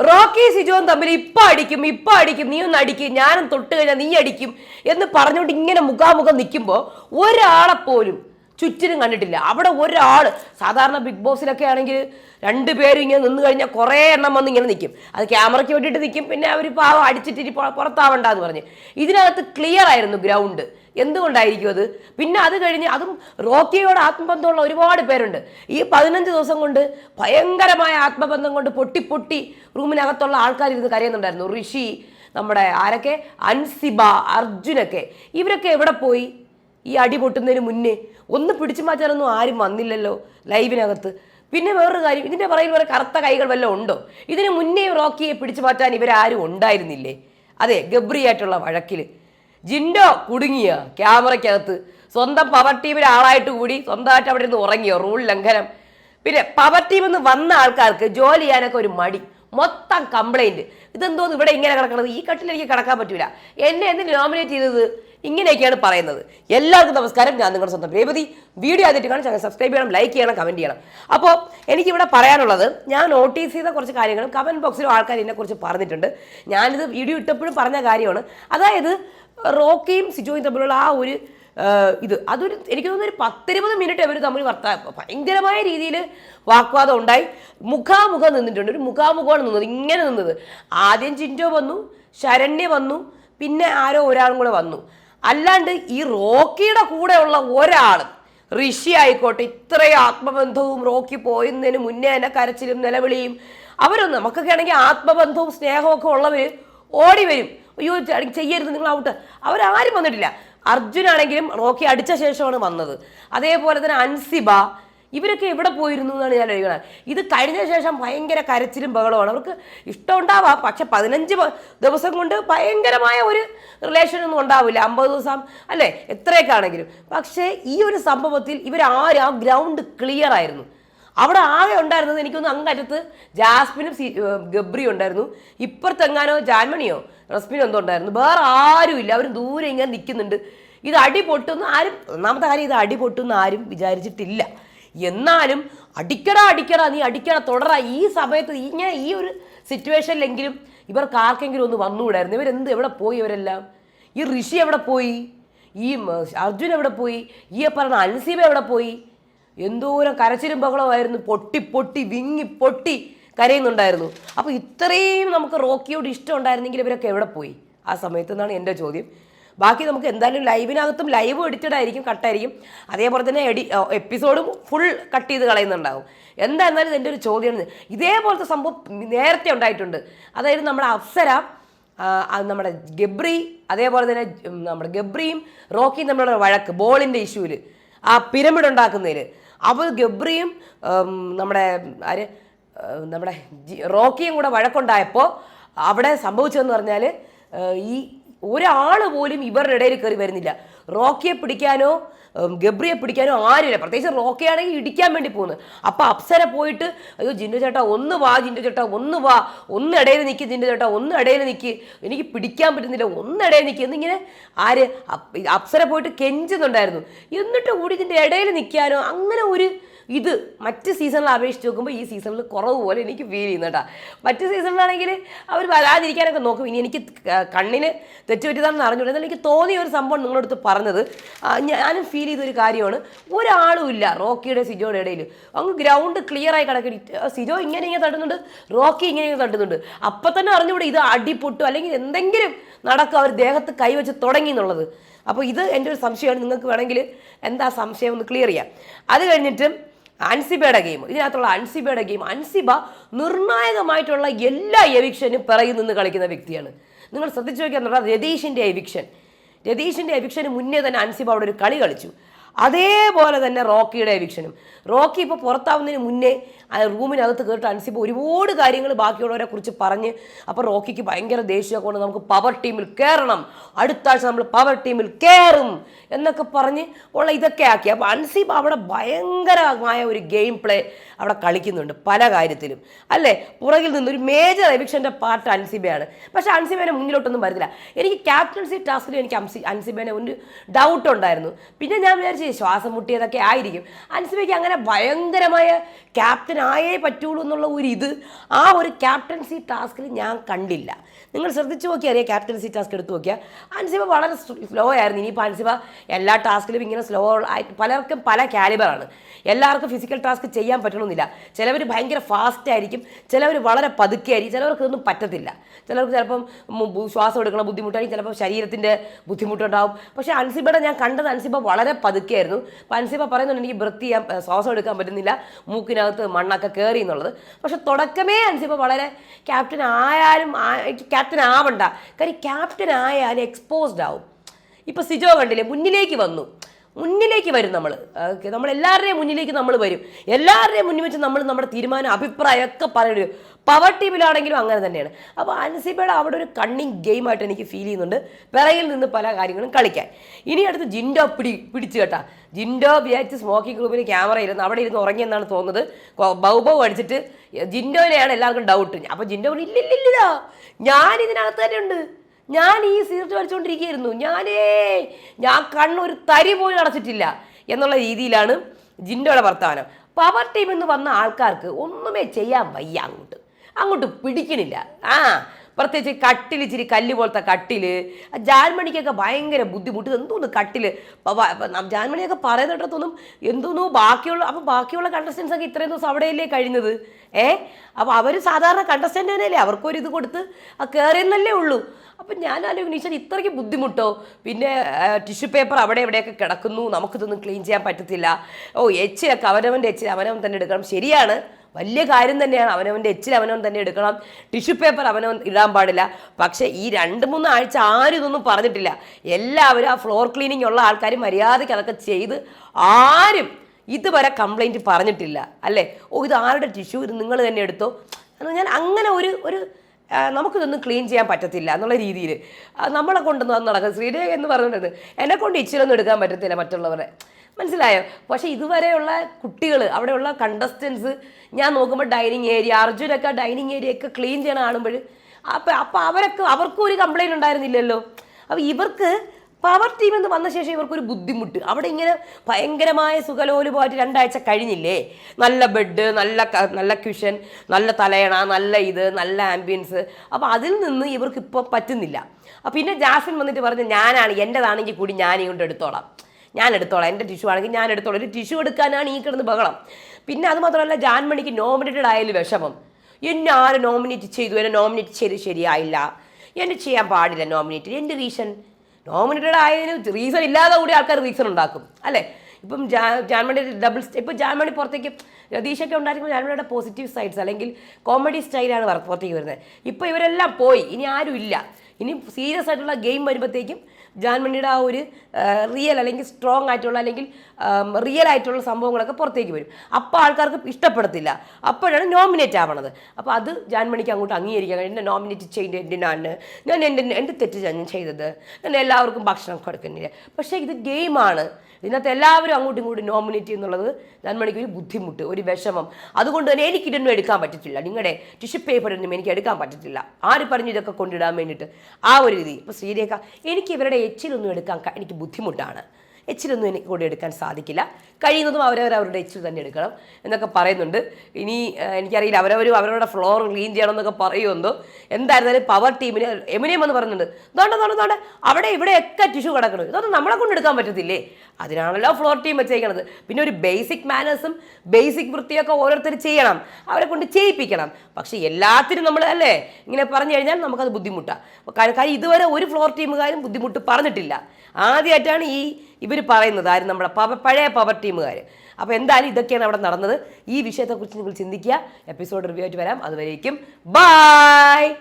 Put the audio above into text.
Rocky Sijon തമ്മിൽ ഇപ്പൊ അടിക്കും ഇപ്പൊ അടിക്കും നീ ഒന്ന് അടിക്കും ഞാനും തൊട്ട് കഴിഞ്ഞാൽ നീ അടിക്കും എന്ന് പറഞ്ഞുകൊണ്ട് ഇങ്ങനെ മുഖാമുഖം നിൽക്കുമ്പോൾ ഒരാളെ പോലും ചുറ്റിനും കണ്ടിട്ടില്ല. അവിടെ ഒരാൾ സാധാരണ ബിഗ് ബോസിലൊക്കെ ആണെങ്കിൽ രണ്ട് പേരും ഇങ്ങനെ നിന്ന് കഴിഞ്ഞാൽ കുറേ എണ്ണം വന്ന് ഇങ്ങനെ നിൽക്കും അത് ക്യാമറയ്ക്ക് വേണ്ടിയിട്ട് നിൽക്കും പിന്നെ അവർ പാവം അടിച്ചിട്ട് ഇനി പുറ- പുറത്താവണ്ടെന്ന് പറഞ്ഞ്. ഇതിനകത്ത് ക്ലിയർ ആയിരുന്നു ഗ്രൗണ്ട്. എന്തുകൊണ്ടായിരിക്കും അത്? പിന്നെ അത് കഴിഞ്ഞ് അതും റോക്കിയോട് ആത്മബന്ധമുള്ള ഒരുപാട് പേരുണ്ട്. ഈ പതിനഞ്ച് ദിവസം കൊണ്ട് ഭയങ്കരമായ ആത്മബന്ധം കൊണ്ട് പൊട്ടി പൊട്ടി റൂമിനകത്തുള്ള ആൾക്കാർ ഇരുന്ന് കരയുന്നുണ്ടായിരുന്നു. ഋഷി നമ്മുടെ ആരൊക്കെ? അൻസിബ അർജുനൊക്കെ. ഇവരൊക്കെ എവിടെ പോയി? ഈ അടി പൊട്ടുന്നതിന് മുന്നേ ഒന്ന് പിടിച്ചു മാറ്റാനൊന്നും ആരും വന്നില്ലല്ലോ ലൈവിനകത്ത്. പിന്നെ വേറൊരു കാര്യം ഇതിന്റെ പറയിൽ വേറെ കറുത്ത കൈകൾ വല്ലതും ഉണ്ടോ? ഇതിന് മുന്നേ റോക്കിയെ പിടിച്ചു മാറ്റാൻ ഇവരാരും ഉണ്ടായിരുന്നില്ലേ? അതെ ഗബ്രിയായിട്ടുള്ള വഴക്കിൽ ജിൻഡോ കുടുങ്ങിയ ക്യാമറയ്ക്കകത്ത്? സ്വന്തം പവർ ടീമിലെ ആളായിട്ട് കൂടി സ്വന്തമായിട്ട് അവിടെ നിന്ന് ഉറങ്ങിയോ റൂൾ ലംഘനം? പിന്നെ പവർ ടീമിൽ നിന്ന് വന്ന ആൾക്കാർക്ക് ജോലി ചെയ്യാനൊക്കെ ഒരു മടി. മൊത്തം കംപ്ലൈന്റ് ഇതെന്തോന്ന് ഇവിടെ ഇങ്ങനെ കിടക്കണത്? ഈ കട്ടിൽ എനിക്ക് കിടക്കാൻ പറ്റൂല. എന്നെ എന്തിന് നോമിനേറ്റ് ചെയ്തത്? ഇങ്ങനെയൊക്കെയാണ് പറയുന്നത്. എല്ലാവർക്കും നമസ്കാരം. ഞാൻ നിങ്ങളുടെ സ്വന്തം രേവതി. വീഡിയോ ആദ്യമായിട്ട് കാണും ചാനൽ സബ്സ്ക്രൈബ് ചെയ്യണം ലൈക്ക് ചെയ്യണം കമന്റ് ചെയ്യണം. അപ്പോൾ എനിക്കിവിടെ പറയാനുള്ളത് ഞാൻ നോട്ടീസ് ചെയ്ത കുറച്ച് കാര്യങ്ങളും കമന്റ് ബോക്സിലും ആൾക്കാർ ഇതിനെക്കുറിച്ച് പറഞ്ഞിട്ടുണ്ട്. ഞാനിത് വീഡിയോ ഇട്ടപ്പോഴും പറഞ്ഞ കാര്യമാണ്. അതായത് റോക്കിയും സിജോയും തമ്മിലുള്ള ആ ഒരു ഇത് അതൊരു എനിക്ക് തോന്നുന്നു ഒരു പത്തിരുപത് മിനിറ്റ് അവർ തമ്മിൽ വർത്താ ഭയങ്കരമായ രീതിയിൽ വാക്വാദം ഉണ്ടായി. മുഖാമുഖം നിന്നിട്ടുണ്ട്. ഒരു മുഖാമുഖമാണ് നിന്നത്. ഇങ്ങനെ നിന്നത്. ആദ്യം ചിന്റോ വന്നു ശരണ്യ വന്നു പിന്നെ ആരോ ഒരാളും കൂടെ വന്നു. അല്ലാണ്ട് ഈ റോക്കിയുടെ കൂടെയുള്ള ഒരാൾ ഋഷി ആയിക്കോട്ടെ ഇത്രയും ആത്മബന്ധവും റോക്കി പോയതിന് മുന്നേ തന്നെ കരച്ചിലും നിലവിളിയും അവരൊന്നും നമുക്കൊക്കെ ആണെങ്കിൽ ആത്മബന്ധവും സ്നേഹവും ഒക്കെ ഉള്ളവർ ഓടി വരും. അയ്യോ ചെയ്യരുത് നിങ്ങൾ ഔട്ട് അവരാരും വന്നിട്ടില്ല. അർജുനാണെങ്കിലും റോക്കി അടിച്ച ശേഷമാണ് വന്നത്. അതേപോലെ തന്നെ അൻസിബ ഇവരൊക്കെ എവിടെ പോയിരുന്നു എന്നാണ് ഞാൻ അറിയുന്നത്. ഇത് കഴിഞ്ഞ ശേഷം ഭയങ്കര കരച്ചിലും ബഹളമാണ് അവർക്ക് ഇഷ്ടം ഉണ്ടാവാം പക്ഷെ പതിനഞ്ച് ദിവസം കൊണ്ട് ഭയങ്കരമായ ഒരു റിലേഷൻ ഒന്നും ഉണ്ടാവില്ല. അമ്പത് ദിവസം അല്ലേ? എത്രയൊക്കെ ആണെങ്കിലും പക്ഷേ ഈ ഒരു സംഭവത്തിൽ ഇവരാരും ആ ഗ്രൗണ്ട് ക്ലിയർ ആയിരുന്നു. അവിടെ ആകെ ഉണ്ടായിരുന്നത് എനിക്കൊന്ന് അങ്ങറ്റത്ത് ജാസ്മിനും ഗബ്രിയും ഉണ്ടായിരുന്നു. ഇപ്പുറത്തെങ്ങാനോ ജാൻമണിയോ? റസ്മിനോ എന്തോ ഉണ്ടായിരുന്നു. വേറെ ആരുമില്ല. അവർ ദൂരെ ഇങ്ങനെ നിൽക്കുന്നുണ്ട്. ഇത് അടി പൊട്ടുന്ന ആരും ഒന്നാമത്തെ കാര്യം ഇത് അടി പൊട്ടുന്ന ആരും വിചാരിച്ചിട്ടില്ല. എന്നാലും അടിക്കടാ അടിക്കടാ നീ അടിക്കട തുടരാ ഈ സമയത്ത് ഇങ്ങനെ ഈ ഒരു സിറ്റുവേഷനിലെങ്കിലും ഇവർക്ക് ആർക്കെങ്കിലും ഒന്ന് വന്നുകൂടായിരുന്നു. ഇവരെന്ത് എവിടെ പോയി ഇവരെല്ലാം? ഈ ഋഷി എവിടെ പോയി? ഈ അർജുൻ എവിടെ പോയി? ഈ പറഞ്ഞ അൻസീബ എവിടെ പോയി? എന്തോരം കരച്ചിലും ബഹളമായിരുന്നു പൊട്ടി പൊട്ടി വിങ്ങി പൊട്ടി. കരയുന്നുണ്ടായിരുന്നു. അപ്പോൾ ഇത്രയും നമുക്ക് റോക്കിയോട് ഇഷ്ടം ഉണ്ടായിരുന്നെങ്കിൽ ഇവരൊക്കെ എവിടെ പോയി? ആ സമയത്ത് എന്നാണ് എന്റെ ചോദ്യം. ബാക്കി നമുക്ക് എന്തായാലും ലൈവിനകത്തും ലൈവ് എഡിറ്റഡ് ആയിരിക്കും കട്ടായിരിക്കും അതേപോലെ തന്നെ എഡി എപ്പിസോഡും ഫുൾ കട്ട് ചെയ്ത് കളയുന്നുണ്ടാവും. എന്തായിരുന്നാലും എന്റെ ഒരു ചോദ്യമാണ്. ഇതേപോലത്തെ സംഭവം നേരത്തെ ഉണ്ടായിട്ടുണ്ട്. അതായത് നമ്മുടെ അപ്സര നമ്മുടെ ഗബ്രി അതേപോലെ തന്നെ നമ്മുടെ ഗബ്രിയും റോക്കിയും തമ്മിലുള്ള വഴക്ക് ബോളിന്റെ ഇഷ്യൂവിൽ ആ പിരമിഡ് ഉണ്ടാക്കുന്നതിൽ അപ്പോൾ ഗബ്രിയും നമ്മുടെ ആര്? നമ്മുടെ റോക്കിയും കൂടെ വഴക്കുണ്ടായപ്പോൾ അവിടെ സംഭവിച്ചതെന്ന് പറഞ്ഞാൽ ഈ ഒരാൾ പോലും ഇവരുടെ ഇടയിൽ കയറി വരുന്നില്ല. റോക്കിയെ പിടിക്കാനോ ഗബ്രിയെ പിടിക്കാനോ ആരുമില്ല. പ്രത്യേകിച്ച് റോക്കിയാണെങ്കിൽ ഇടിക്കാൻ വേണ്ടി പോകുന്നത് അപ്പോൾ അപ്സര പോയിട്ട് അയ്യോ ജിൻഡു ചേട്ടാ ഒന്ന് വാ ജിൻഡു ചേട്ടാ ഒന്ന് വാ ഒന്ന് ഇടയിൽ നിൽക്ക് ജിൻഡു ചേട്ടാ ഒന്ന് ഇടയിൽ നിൽക്ക് എനിക്ക് പിടിക്കാൻ പറ്റുന്നില്ല ഒന്ന് ഇടയിൽ നിൽക്ക് എന്നിങ്ങനെ ആര് അപ്- അപ്സര പോയിട്ട് കെഞ്ചുന്നുണ്ടായിരുന്നു. എന്നിട്ട് കൂടി ഇതിന്റെ ഇടയിൽ നിൽക്കാനോ അങ്ങനെ ഒരു ഇത് മറ്റ് സീസണിൽ അപേക്ഷിച്ച് നോക്കുമ്പോൾ ഈ സീസണിൽ കുറവ് പോലെ എനിക്ക് ഫീൽ ചെയ്യുന്നു കേട്ടോ. മറ്റ് സീസണിലാണെങ്കിൽ അവർ വരാതിരിക്കാനൊക്കെ നോക്കും. ഇനി എനിക്ക് കണ്ണിന് തെറ്റുപറ്റിയതാണെന്ന് എന്നാൽ എനിക്ക് തോന്നിയ ഒരു സംഭവം നിങ്ങളടുത്ത് പറഞ്ഞത് ഞാനും ഫീൽ ചെയ്തൊരു കാര്യമാണ്. ഒരാളും ഇല്ല റോക്കിയുടെ സിജോയുടെ ഇടയിൽ അങ്ങ് ഗ്രൗണ്ട് ക്ലിയർ ആയി കിടക്കി സിജോ ഇങ്ങനെ ഇങ്ങനെ തട്ടുന്നുണ്ട് റോക്കി ഇങ്ങനെ ഇങ്ങനെ തട്ടുന്നുണ്ട്. അപ്പം തന്നെ അറിഞ്ഞുകൂടെ ഇത് അടിപൊട്ടു അല്ലെങ്കിൽ എന്തെങ്കിലും നടക്കും അവർ ദേഹത്ത് കൈവച്ച് തുടങ്ങി എന്നുള്ളത്. അപ്പോൾ ഇത് എന്റെ ഒരു സംശയമാണ്. നിങ്ങൾക്ക് വേണമെങ്കിൽ എന്താ സംശയം? ഒന്ന് ക്ലിയർ ചെയ്യാം. അത് കഴിഞ്ഞിട്ട് അൻസിബയുടെ ഗെയിം. ഇതിനകത്തുള്ള അൻസിബയുടെ ഗെയിം. അൻസിബ നിർണായകമായിട്ടുള്ള എല്ലാ എവിക്ഷനും പിറകിൽ നിന്ന് കളിക്കുന്ന വ്യക്തിയാണ്. നിങ്ങൾ ശ്രദ്ധിച്ചു നോക്കിയാൽ രതീഷിന്റെ എവിക്ഷൻ. രതീഷിന്റെ എവിക്ഷന് മുന്നേ തന്നെ അൻസിബ അവിടെ ഒരു കളി കളിച്ചു. അതേപോലെ തന്നെ റോക്കിയുടെ എവിക്ഷനും റോക്കി ഇപ്പോൾ പുറത്താവുന്നതിന് മുന്നേ റൂമിനകത്ത് കയറിട്ട് അൻസിബ ഒരുപാട് കാര്യങ്ങൾ ബാക്കിയുള്ളവരെ കുറിച്ച് പറഞ്ഞ് അപ്പോൾ റോക്കിക്ക് ഭയങ്കര ദേഷ്യമൊക്കെ കൊണ്ട് നമുക്ക് പവർ ടീമിൽ കയറണം അടുത്ത ആഴ്ച നമ്മൾ പവർ ടീമിൽ കയറും എന്നൊക്കെ പറഞ്ഞ് ഉള്ള ഇതൊക്കെ ആക്കി. അപ്പോൾ അൻസിബ അവിടെ ഭയങ്കരമായ ഒരു ഗെയിം പ്ലേ അവിടെ കളിക്കുന്നുണ്ട് പല കാര്യത്തിലും. അല്ലേ? പുറകിൽ ഒരു മേജർ എവിക്ഷന്റെ പാർട്ട് അൻസിബയാണ്. പക്ഷേ അൻസിബേനെ മുന്നിലോട്ടൊന്നും വരുന്നില്ല എനിക്ക് ക്യാപ്റ്റൻസി ടാസ്കിൽ എനിക്ക് അൻസിബേനെ ഒരു ഡൗട്ട് ഉണ്ടായിരുന്നു. പിന്നെ ഞാൻ വിചാരിച്ചു ചെയ്യും ശ്വാസം മുട്ടിയതൊക്കെ ആയിരിക്കും. അൻസിബയ്ക്ക് അങ്ങനെ ഭയങ്കരമായ ക്യാപ്റ്റൻ ആയേ പറ്റുള്ളൂ എന്നുള്ള ഒരു ഇത് ആ ഒരു ക്യാപ്റ്റൻസി ടാസ്കിൽ ഞാൻ കണ്ടില്ല. നിങ്ങൾ ശ്രദ്ധിച്ചു നോക്കിയാൽ അറിയാം ക്യാപ്റ്റൻസി ടാസ്ക് എടുത്ത് നോക്കിയാൽ. അൻസിബ വളരെ സ്ലോ ആയിരുന്നു. ഇനിയിപ്പോൾ അൻസിബ എല്ലാ ടാസ്കിലും ഇങ്ങനെ സ്ലോ ആയിട്ട് പലർക്കും പല കാലിബറാണ് എല്ലാവർക്കും ഫിസിക്കൽ ടാസ്ക് ചെയ്യാൻ പറ്റണമെന്നില്ല. ചിലവർ ഭയങ്കര ഫാസ്റ്റ് ആയിരിക്കും ചിലവർ വളരെ പതുക്കെ ആയിരിക്കും ചിലവർക്ക് ഇതൊന്നും പറ്റത്തില്ല. ചിലർക്ക് ചിലപ്പം ശ്വാസം എടുക്കണം ബുദ്ധിമുട്ടായിരിക്കും ചിലപ്പോൾ ശരീരത്തിന്റെ ബുദ്ധിമുട്ടുണ്ടാവും. പക്ഷേ അൻസിബയുടെ ഞാൻ കണ്ടത് അൻസിബ വളരെ അപ്പോൾ അൻസിബ പറയുന്നുണ്ട് എനിക്ക് ബ്രത്ത് ചെയ്യാൻ ശ്വാസം എടുക്കാൻ പറ്റുന്നില്ല. മൂക്കിനകത്ത് മണ്ണൊക്കെ കയറി എന്നുള്ളത്. പക്ഷെ തുടക്കമേ അൻസിബ വളരെ ക്യാപ്റ്റൻ ആയാലും ക്യാപ്റ്റൻ ആവണ്ട. കാര്യം ക്യാപ്റ്റൻ ആയാലും എക്സ്പോസ്ഡ് ആവും. ഇപ്പൊ സിജോ കണ്ടില്ലേ മുന്നിലേക്ക് വന്നു. മുന്നിലേക്ക് വരും നമ്മൾ നമ്മൾ എല്ലാവരുടെയും മുന്നിലേക്ക് നമ്മൾ വരും. എല്ലാവരുടെയും മുന്നിൽ വെച്ച് നമ്മൾ നമ്മുടെ തീരുമാനം അഭിപ്രായമൊക്കെ പറയുന്നത് പവർ ടീമിലാണെങ്കിലും അങ്ങനെ തന്നെയാണ്. അപ്പോൾ അൻസിബയുടെ അവിടെ ഒരു കണ്ണിങ് ഗെയിമായിട്ട് എനിക്ക് ഫീൽ ചെയ്യുന്നുണ്ട്. പിറകിൽ നിന്ന് പല കാര്യങ്ങളും കളിക്കാൻ. ഇനി അടുത്ത് ജിൻഡോ പിടി പിടിച്ചു കേട്ടാ. ജിൻഡോ വിചാരിച്ച് സ്മോക്കിംഗ് ഗ്രൂപ്പിന് ക്യാമറ ഇരുന്ന് അവിടെ ഇരുന്ന് ഉറങ്ങിയെന്നാണ് തോന്നുന്നത്. ബൗബോ അടിച്ചിട്ട് ജിൻഡോനെയാണ് എല്ലാവർക്കും ഡൗട്ട് അപ്പോൾ ജിൻഡോ ഇല്ല ഇല്ലില്ലില്ല ഞാൻ ഇതിനകത്ത് തന്നെ ഉണ്ട്. ഞാൻ ഈ സീറ്റ് വലിച്ചുകൊണ്ടിരിക്കുകയായിരുന്നു ഞാനേ ഞാൻ കണ്ണൊരു തരി പോലും അടച്ചിട്ടില്ല എന്നുള്ള രീതിയിലാണ് ജിൻഡോയുടെ വർത്തമാനം. പവർ ടീം എന്ന് വന്ന ആൾക്കാർക്ക് ഒന്നുമേ ചെയ്യാൻ വയ്യ അങ്ങോട്ട്. അങ്ങോട്ട് പിടിക്കണില്ല. ആ പ്രത്യേകിച്ച് കട്ടിൽ ഇച്ചിരി കല്ല് പോലത്തെ കട്ടിൽ ജാൻമണിക്കൊക്കെ ഭയങ്കര ബുദ്ധിമുട്ട്. എന്തോന്ന് നം- ജാൻമണിയൊക്കെ പറയുന്നിടത്തൊന്നും എന്തോന്നു ബാക്കിയുള്ള അപ്പം ബാക്കിയുള്ള കണ്ടസ്റ്റൻസ് ഒക്കെ ഇത്രയും ദിവസം അവിടെയല്ലേ കഴിഞ്ഞത്? ഏ? അപ്പോൾ അവർ സാധാരണ കണ്ടസ്റ്റന്റ് തന്നെയല്ലേ? അവർക്കൊരു ഇത് കൊടുത്ത് കയറിയെന്നല്ലേ ഉള്ളൂ. അപ്പം ഞാൻ ആലോചിച്ചാൽ ഇത്രയ്ക്ക് ബുദ്ധിമുട്ടോ? പിന്നെ ടിഷ്യൂ പേപ്പർ അവിടെ എവിടെയൊക്കെ കിടക്കുന്നു. നമുക്കിതൊന്നും ക്ലീൻ ചെയ്യാൻ പറ്റത്തില്ല. ഓ എച്ചിലൊക്കെ അവനവന്റെ എച്ചിൽ അവനവൻ തന്നെ എടുക്കണം. ശരിയാണ്. വലിയ കാര്യം തന്നെയാണ്. അവനവന്റെ എച്ചിൽ അവനവൻ തന്നെ എടുക്കണം. ടിഷ്യൂ പേപ്പർ അവനവൻ ഇടാൻ പാടില്ല. പക്ഷേ ഈ രണ്ട് മൂന്ന് ആഴ്ച ആരും ഇതൊന്നും പറഞ്ഞിട്ടില്ല. എല്ലാവരും ആ ഫ്ലോർ ക്ലീനിങ് ഉള്ള ആൾക്കാർ മര്യാദയ്ക്ക് അതൊക്കെ ചെയ്ത് ആരും ഇതുവരെ കംപ്ലൈന്റ് പറഞ്ഞിട്ടില്ല. അല്ലേ? ഓ ഇത് ആരുടെ ടിഷ്യൂ? ഇത് നിങ്ങൾ തന്നെ എടുത്തോ? എന്ന് ഞാൻ അങ്ങനെ ഒരു ഒരു നമുക്കിതൊന്നും ക്ലീൻ ചെയ്യാൻ പറ്റത്തില്ല എന്നുള്ള രീതിയിൽ നമ്മളെ കൊണ്ടൊന്നും അത് നടക്കും ശ്രീരേഖ എന്ന് പറഞ്ഞിട്ടുണ്ട് എന്നെ കൊണ്ട് ഇച്ചിരൊന്നും എടുക്കാൻ പറ്റത്തില്ല മറ്റുള്ളവരെ. മനസ്സിലായോ? പക്ഷേ ഇതുവരെയുള്ള കുട്ടികൾ അവിടെയുള്ള കണ്ടസ്റ്റൻസ് ഞാൻ നോക്കുമ്പോൾ ഡൈനിങ് ഏരിയ അർജുനൊക്കെ ഡൈനിങ് ഏരിയ ഒക്കെ ക്ലീൻ ചെയ്യണ കാണുമ്പോൾ അപ്പം അപ്പം അവരൊക്കെ അവർക്കും ഒരു കംപ്ലൈന്റ് ഉണ്ടായിരുന്നില്ലല്ലോ. അപ്പോൾ ഇവർക്ക് പവർ ടീം എന്ന് വന്ന ശേഷം ഇവർക്കൊരു ബുദ്ധിമുട്ട്. അവിടെ ഇങ്ങനെ ഭയങ്കരമായ സുഖലോലുപമായിട്ട് രണ്ടാഴ്ച കഴിഞ്ഞില്ലേ? നല്ല ബെഡ് നല്ല നല്ല ക്യുഷൻ നല്ല തലയണ നല്ല ഇത് നല്ല ആംബിയൻസ് അപ്പോൾ അതിൽ നിന്ന് ഇവർക്ക് ഇപ്പോൾ പറ്റുന്നില്ല. അപ്പോൾ പിന്നെ ജാസ്മിൻ വന്നിട്ട് പറഞ്ഞു ഞാനാണ് എന്റെതാണെങ്കിൽ കൂടി ഞാൻ ഇങ്ങോട്ട് എടുത്തോളാം. ഞാൻ എടുത്തോളാം. എന്റെ ടിഷ്യൂ ആണെങ്കിൽ ഞാൻ എടുത്തോളാം. ഒരു ടിഷ്യൂ എടുക്കാനാണ് ഈ കിടന്ന് ബഹളം. പിന്നെ അത് മാത്രമല്ല ജാൻമണിക്ക് നോമിനേറ്റഡ് ആയാലും വിഷമം. എന്നെ ആര് നോമിനേറ്റ് ചെയ്തു? എന്നെ നോമിനേറ്റ് ചെയ്ത് ശരിയായില്ല. എന്നെ ചെയ്യാൻ പാടില്ല നോമിനേറ്റ് എന്റെ റീസൺ നോമിനേറ്റഡ് ആയതിന് റീസൺ ഇല്ലാതെ കൂടി ആൾക്കാർ റീസൺ ഉണ്ടാക്കും. അല്ലേ? ഇപ്പം ജാ ജാൻമണി ഡബിൾ ഇപ്പം ജാൻമണി പുറത്തേക്ക് രതീഷൊക്കെ ഉണ്ടായിരിക്കുമ്പോൾ ജാൻമണിയുടെ പോസിറ്റീവ് സൈഡ്സ് അല്ലെങ്കിൽ കോമഡി സ്റ്റൈലാണ് പുറത്തേക്ക് വരുന്നത്. ഇപ്പോൾ ഇവരെല്ലാം പോയി. ഇനി ആരും ഇല്ല. ഇനി സീരിയസ് ആയിട്ടുള്ള ഗെയിം വരുമ്പോഴത്തേക്കും ജാൻമണിയുടെ ആ ഒരു റിയൽ അല്ലെങ്കിൽ സ്ട്രോങ് ആയിട്ടുള്ള അല്ലെങ്കിൽ റിയൽ ആയിട്ടുള്ള സംഭവങ്ങളൊക്കെ പുറത്തേക്ക് വരും. അപ്പോൾ ആൾക്കാർക്ക് ഇഷ്ടപ്പെടത്തില്ല. അപ്പോഴാണ് നോമിനേറ്റ് ആവണത്. അപ്പോൾ അത് ജാൻമണിക്ക് അങ്ങോട്ട് അംഗീകരിക്കാൻ എന്നെ നോമിനേറ്റ് ചെയ്ത് എന്തിനാണ്? ഞാൻ എന്റെ എന്റെ തെറ്റ് ഞാൻ ചെയ്തത്. ഞാൻ എല്ലാവർക്കും ഭക്ഷണം കൊടുക്കുന്നില്ല. പക്ഷേ ഇത് ഗെയിമാണ് ഇതിനകത്ത് എല്ലാവരും അങ്ങോട്ടും ഇങ്ങോട്ടും നോമിനേറ്റ് ചെയ്യുന്നുള്ളത് ജന്മണിക്ക് ഒരു ബുദ്ധിമുട്ട് ഒരു വിഷമം. അതുകൊണ്ട് തന്നെ എനിക്കിതൊന്നും എടുക്കാൻ പറ്റത്തില്ല. നിങ്ങളുടെ ടിഷ്യൂ പേപ്പറൊന്നും എനിക്ക് എടുക്കാൻ പറ്റത്തില്ല. ആര് പറഞ്ഞു ഇതൊക്കെ കൊണ്ടിടാൻ വേണ്ടിയിട്ട്? ആ ഒരു രീതി. ഇപ്പോൾ ശ്രീരേഖ എനിക്ക് ഇവരുടെ എച്ചിലൊന്നും എടുക്കാൻ എനിക്ക് ബുദ്ധിമുട്ടാണ്. എച്ചിലൊന്നും എനിക്ക് കൂടെ എടുക്കാൻ സാധിക്കില്ല. കഴിയുന്നതും അവരവർ അവരുടെ എച്ചിൽ തന്നെ എടുക്കണം എന്നൊക്കെ പറയുന്നുണ്ട്. ഇനി എനിക്കറിയില്ല അവരവരും അവരവരുടെ ഫ്ലോർ ക്ലീൻ ചെയ്യണം എന്നൊക്കെ പറയുമെന്തോ. എന്തായിരുന്നാലും പവർ ടീമിന് എമിനിയം എന്ന് പറയുന്നുണ്ട് തോണ്ട തോണ്ട തോണ്ട അവിടെ ഇവിടെയൊക്കെ ടിഷ്യൂ കിടക്കണം. ഇതൊന്നും നമ്മളെ കൊണ്ട് എടുക്കാൻ പറ്റത്തില്ലേ? അതിനാണല്ലോ ഫ്ലോർ ടീം വെച്ചേക്കണത്. പിന്നെ ഒരു ബേസിക് മാനേഴ്സും ബേസിക് വൃത്തിയൊക്കെ ഓരോരുത്തർ ചെയ്യണം അവരെ കൊണ്ട് ചെയ്യിപ്പിക്കണം. പക്ഷേ എല്ലാത്തിനും നമ്മൾ അല്ലേ ഇങ്ങനെ പറഞ്ഞു കഴിഞ്ഞാൽ നമുക്കത് ബുദ്ധിമുട്ടാണ് കാര്യം ഇതുവരെ ഒരു ഫ്ലോർ ടീമുകാരും ബുദ്ധിമുട്ട് പറഞ്ഞിട്ടില്ല. ആദ്യമായിട്ടാണ് ഈ ഇവർ പറയുന്നത് ആരും? നമ്മുടെ പവ പഴയ പവർ ടീമുകാർ അപ്പോൾ എന്തായാലും ഇതൊക്കെയാണ് അവിടെ നടന്നത്. ഈ വിഷയത്തെക്കുറിച്ച് നിങ്ങൾ ചിന്തിക്കുക. എപ്പിസോഡ് റിവ്യൂ ആയിട്ട് വരാം. അതുവരേക്കും. ബൈ